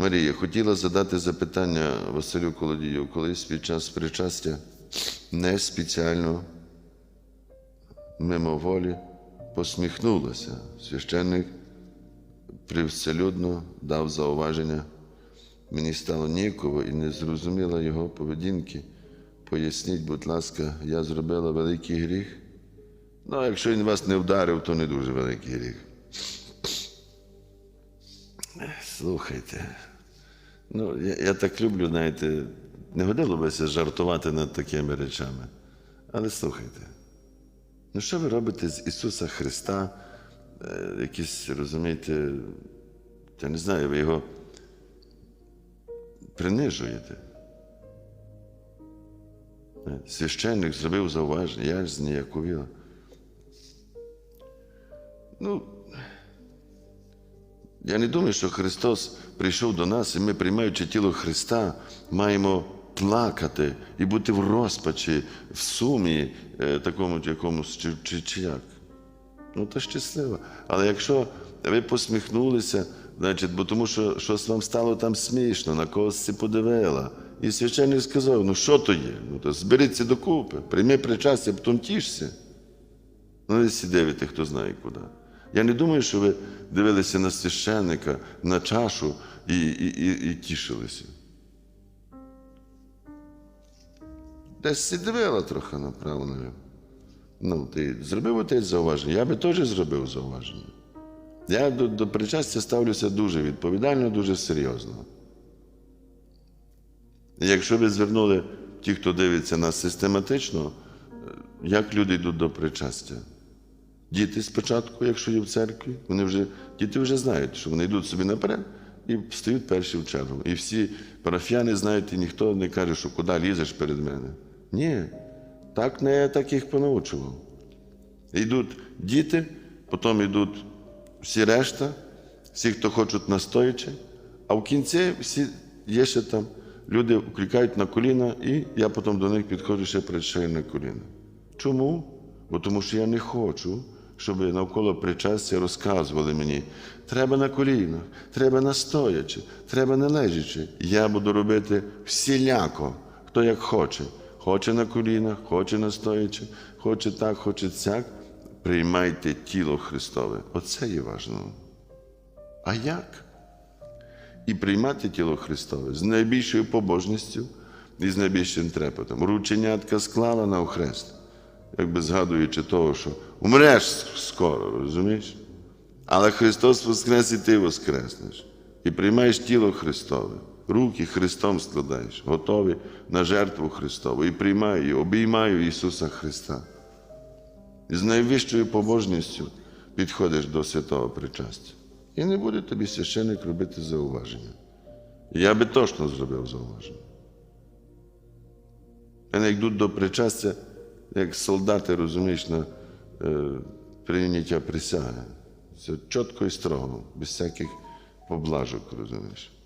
Марія хотіла задати запитання Василю Колодію, колись під час причастя не спеціально мимоволі посміхнулася. Священник привселюдно дав зауваження. Мені стало ніяково і не зрозуміла його поведінки. Поясніть, будь ласка, я зробила великий гріх. Ну, а якщо він вас не вдарив, то не дуже великий гріх. Слухайте. Ну, я, я так люблю, знаєте, не годило бися жартувати над такими речами. Але слухайте, ну що ви робите з Ісуса Христа? Е, якісь, розумієте, я не знаю, ви його принижуєте. Е, Священник зробив зауваження, я ж зніяковіла. Ну, я не думаю, що Христос прийшов до нас, і ми, приймаючи тіло Христа, маємо плакати і бути в розпачі, в сумі е, такому якомусь чи, чи, чи як. Ну, то щасливо. Але якщо ви посміхнулися, значить, бо тому що щось вам стало там смішно, на когось це подивила. І священник сказав: ну що то є? Ну то зберіться докупи, прийми причастя, потім тішся. Ну, і дивите, хто знає куди. Я не думаю, що ви дивилися на священника, на чашу і, і, і, і тішилися. Десь си дивила трохи направо. Ну, ти зробив отець зауваження, я би теж зробив зауваження. Я до, до причастя ставлюся дуже відповідально, дуже серйозно. Якщо ви звернули ті, хто дивиться нас систематично, е, як люди йдуть до причастя? Діти спочатку, якщо є в церкві, вони вже, діти вже знають, що вони йдуть собі наперед і стають перші в чергу. І всі парафіяни знають, і ніхто не каже, що куди лізеш перед мене. Ні, так не я так їх понаучував. Йдуть діти, потім йдуть всі решта, всі, хто хочуть настоячи, а в кінці всі є ще там. Люди уклікають на коліна, і я потім до них підходжу ще перед шею на коліна. Чому? Бо тому що я не хочу, щоб навколо причастя розказували мені, треба на колінах, треба настоячи, треба не лежачи. Я буду робити всіляко, хто як хоче. Хоче на колінах, хоче настоячи, хоче так, хоче сяк. Приймайте тіло Христове. Оце є важливо. А як? І приймати тіло Христове з найбільшою побожністю і з найбільшим трепетом. Рученятка склала на охрест, якби згадуючи того, що умреш скоро, розумієш? Але Христос воскрес і ти воскреснеш. І приймаєш тіло Христове, руки Христом складаєш, готові на жертву Христову. І приймаю, і обіймаю Ісуса Христа. І з найвищою побожністю підходиш до святого причастя. І не буде тобі священник робити зауваження. Я би точно зробив зауваження. Вони йдуть до причастя, як солдати, розумієш, на е, прийняття присяги. Це чітко і строго, без всяких поблажок, розумієш.